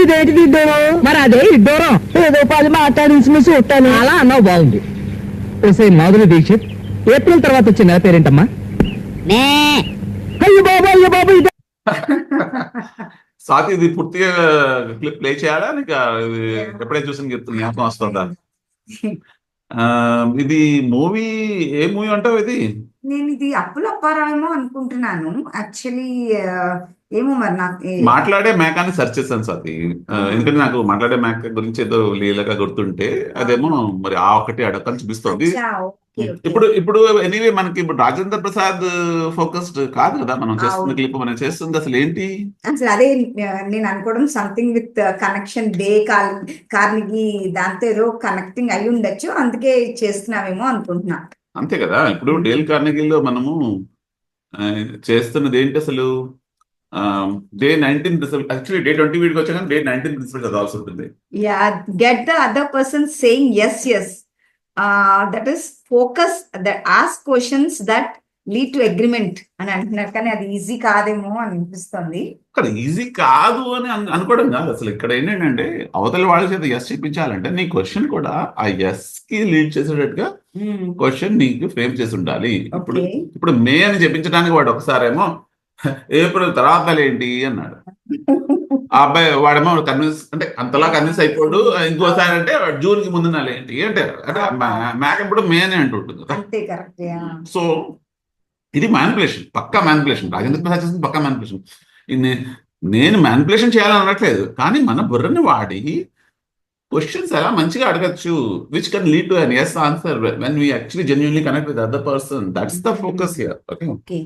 ఇదేంటి ఇద్దరం మరి అదే ఇద్దరం ఏదో పది మాట్లాడించి చూస్తాను అలా అన్నావు బాగుంది. ఓసే మాధురి దీక్షిత్ ఏప్రిల్ తర్వాత వచ్చిన నెల పేరేంటమ్మా? అయ్యో బాబా అయ్యో బాబా ఇదే. స్వాతి ఇది పూర్తిగా క్లిప్ ప్లే చేయాలా? నీకు ఇది ఎప్పుడైతే చూసిన చెప్తుంది జ్ఞాపకం వస్తుందా? ఇది మూవీ ఏ మూవీ అంటావు ఇది? నేను ఇది అప్పుల అప్పారావేమో అనుకుంటున్నాను. యాక్చువల్లీ ఏమో మరి నాకు మాట్లాడే మేకాన్ని సెర్చ్ చేశాను స్వాతి. ఆ, ఎందుకంటే నాకు మాట్లాడే మేక గురించి ఏదో లీలగా గుర్తుంటే అదేమో మరి ఆ ఒకటి అడగని చూపిస్తోంది. ఇప్పుడు ఇప్పుడు ఎనీవే మనకి ఇప్పుడు రాజేంద్ర ప్రసాద్ ఫోకస్డ్ కాదు కదా మనం చేస్తున్న. క్లిప్ మనం చేస్తుంది అసలు ఏంటి? అసలు అదే నేను అనుకోవడం something with connection day call కార్నికి దాంతో ఏదో కనెక్టింగ్ అయి ఉండొచ్చు అందుకే చేస్తున్నామేమో అనుకుంటున్నా. అంతే కదా ఇప్పుడు డేల్ కార్నగిల్లో మనము చేస్తున్నది ఏంటి అసలు? Day nineteen result actually day twenty వీడికి వచ్చా కానీ డే నైన్టీన్ రిజల్ట్ చదవాల్సి ఉంటుంది. Ya get the other person saying yes yes that is focus that as questions that lead to agreement అని అంటున్నారు. కానీ అది ఈజీ కాదేమో అని అనిపిస్తుంది ఈజీ కాదు అని అను- అనుకోవడం కాదు. అసలు ఇక్కడ ఏంటంటే అవతల వాళ్ళ చేత ఎస్ చెప్పించాలంటే నీ క్వశ్చన్ కూడా ఆ ఎస్కి లీడ్ చేసేటట్టుగా క్వశ్చన్ నీకు ఫ్రేమ్ చేసి ఉండాలి. ఇప్పుడు ఇప్పుడు మే అని చెప్పించడానికి వాడు ఒకసారేమో ఏప్రిల్ తర్వాత ఏంటి అన్నాడు. ఆ అబ్బాయి వాడేమో కన్విన్స్ అంటే అంతలా కన్విన్స్ అయిపోడు ఇంకోసారి అంటే జూన్కి ముందు ఏంటి అంటే అంటే మ్యాక్ ఎప్పుడు మే అని అంటుంటుంది. కదా సో ఇది మ్యానిపులేషన్ పక్కా మ్యానిపులేషన్ రాజేంద్ర ప్రసాద్ చేసింది పక్కా మ్యానిపులేషన్ నేను మ్యానిపులేషన్ చేయాలని అనట్లేదు కానీ మన బుర్రని వాడి క్వశ్చన్స్ ఎలా మంచిగా అడగచ్చు which can lead to an yes answer when we actually genuinely connect with other person that's the focus here okay